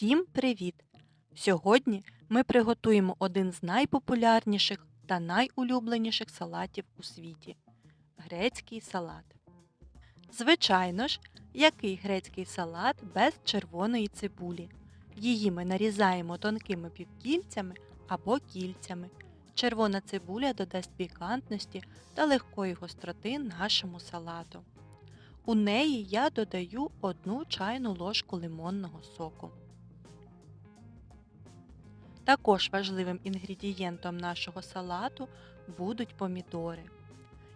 Всім привіт! Сьогодні ми приготуємо один з найпопулярніших та найулюбленіших салатів у світі грецький салат. Звичайно ж, який грецький салат без червоної цибулі. Її ми нарізаємо тонкими півкільцями або кільцями. Червона цибуля додасть пікантності та легкої гостроти нашому салату. У неї я додаю одну чайну ложку лимонного соку. Також важливим інгредієнтом нашого салату будуть помідори.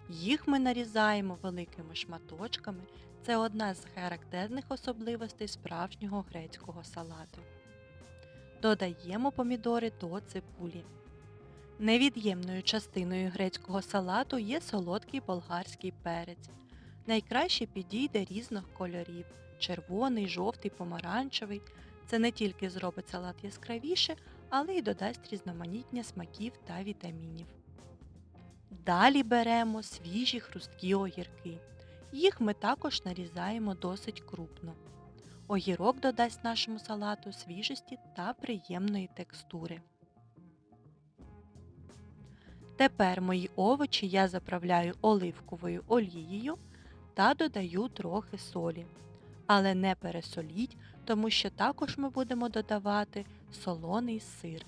Їх ми нарізаємо великими шматочками. Це одна з характерних особливостей справжнього грецького салату. Додаємо помідори до цибулі. Невід'ємною частиною грецького салату є солодкий болгарський перець. Найкраще підійде різних кольорів червоний, жовтий, помаранчевий. Це не тільки зробить салат яскравіше, але й додасть різноманіття смаків та вітамінів. Далі беремо свіжі хрусткі огірки. Їх ми також нарізаємо досить крупно. Огірок додасть нашому салату свіжості та приємної текстури. Тепер мої овочі я заправляю оливковою олією та додаю трохи солі. Але не пересоліть, тому що також ми будемо додавати солоний сир.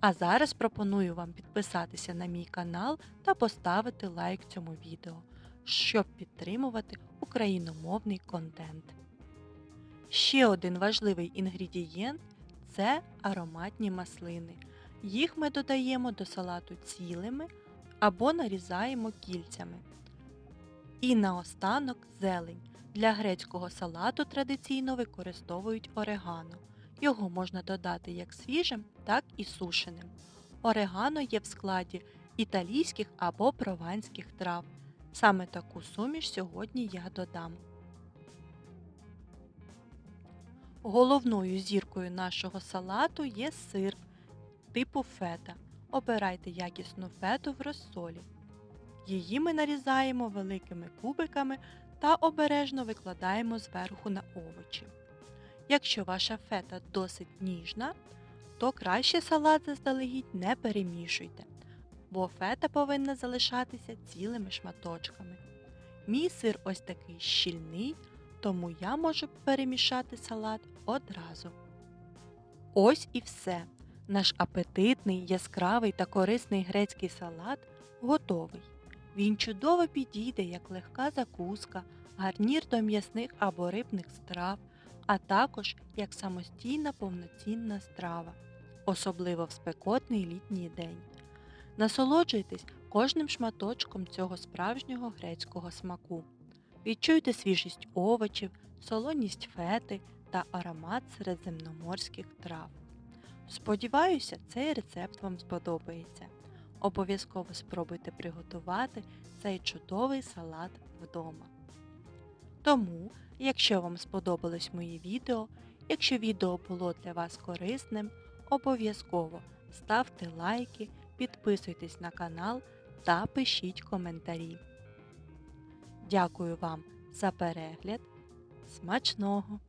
А зараз пропоную вам підписатися на мій канал та поставити лайк цьому відео, щоб підтримувати україномовний контент. Ще один важливий інгредієнт це ароматні маслини. Їх ми додаємо до салату цілими або нарізаємо кільцями. І наостанок зелень. Для грецького салату традиційно використовують орегано. Його можна додати як свіжим, так і сушеним. Орегано є в складі італійських або прованських трав. Саме таку суміш сьогодні я додам. Головною зіркою нашого салату є сир типу фета. Обирайте якісну фету в розсолі. Її ми нарізаємо великими кубиками та обережно викладаємо зверху на овочі. Якщо ваша фета досить ніжна, то краще салат заздалегідь не перемішуйте, бо фета повинна залишатися цілими шматочками. Мій сир ось такий щільний, тому я можу перемішати салат одразу. Ось і все. Наш апетитний, яскравий та корисний грецький салат готовий. Він чудово підійде як легка закуска, гарнір до м'ясних або рибних страв, а також як самостійна повноцінна страва, особливо в спекотний літній день. Насолоджуйтесь кожним шматочком цього справжнього грецького смаку. Відчуйте свіжість овочів, солоність фети та аромат середземноморських трав. Сподіваюся, цей рецепт вам сподобається. Обов'язково спробуйте приготувати цей чудовий салат вдома. Тому, якщо вам сподобалось моє відео, якщо відео було для вас корисним, обов'язково ставте лайки, підписуйтесь на канал та пишіть коментарі. Дякую вам за перегляд. Смачного!